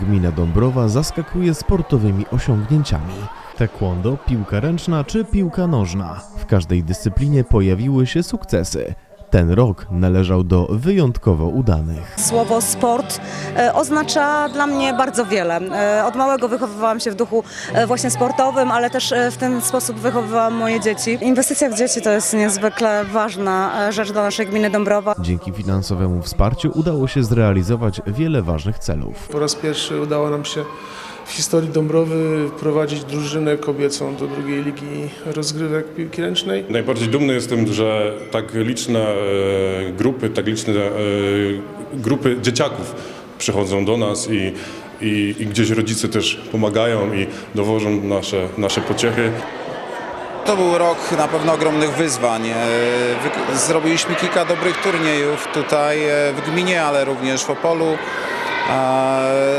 Gmina Dąbrowa zaskakuje sportowymi osiągnięciami. Taekwondo, piłka ręczna czy piłka nożna. W każdej dyscyplinie pojawiły się sukcesy. Ten rok należał do wyjątkowo udanych. Słowo sport e, oznacza dla mnie bardzo wiele. E, Od małego wychowywałam się w duchu e, właśnie sportowym, ale też e, w ten sposób wychowywałam moje dzieci. Inwestycja w dzieci to jest niezwykle ważna rzecz dla naszej gminy Dąbrowa. Dzięki finansowemu wsparciu udało się zrealizować wiele ważnych celów. Po raz pierwszy udało nam się w historii Dąbrowy wprowadzić drużynę kobiecą do drugiej ligi rozgrywek piłki ręcznej. Najbardziej dumny jestem, że tak liczne e, grupy, tak liczne e, grupy dzieciaków przychodzą do nas i, i, i gdzieś rodzice też pomagają i dowożą nasze, nasze pociechy. To był rok na pewno ogromnych wyzwań. E, Zrobiliśmy kilka dobrych turniejów tutaj e, w gminie, ale również w Opolu.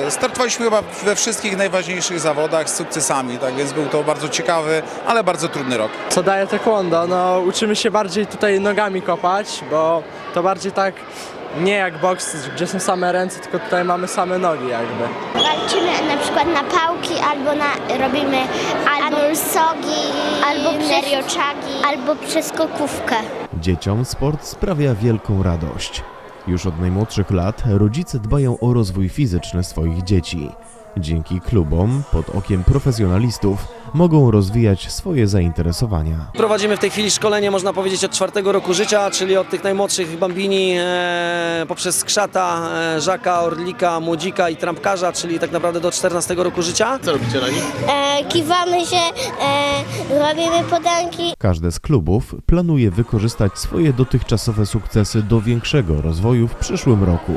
Startowaliśmy chyba we wszystkich najważniejszych zawodach z sukcesami, tak więc był to bardzo ciekawy, ale bardzo trudny rok. Co daje taekwondo? No uczymy się bardziej tutaj nogami kopać, bo to bardziej tak nie jak boks, gdzie są same ręce, tylko tutaj mamy same nogi jakby. Walczymy na przykład na pałki albo na, robimy albo sogi, albo nerioczagi, albo przeskokówkę. Dzieciom sport sprawia wielką radość. Już od najmłodszych lat rodzice dbają o rozwój fizyczny swoich dzieci. Dzięki klubom, pod okiem profesjonalistów, mogą rozwijać swoje zainteresowania. Prowadzimy w tej chwili szkolenie, można powiedzieć, od czwartego roku życia, czyli od tych najmłodszych bambini e, poprzez skrzata, e, żaka, orlika, młodzika i trampkarza, czyli tak naprawdę do 14 roku życia. E, kiwamy się, e, robimy podanki. Każde z klubów planuje wykorzystać swoje dotychczasowe sukcesy do większego rozwoju w przyszłym roku.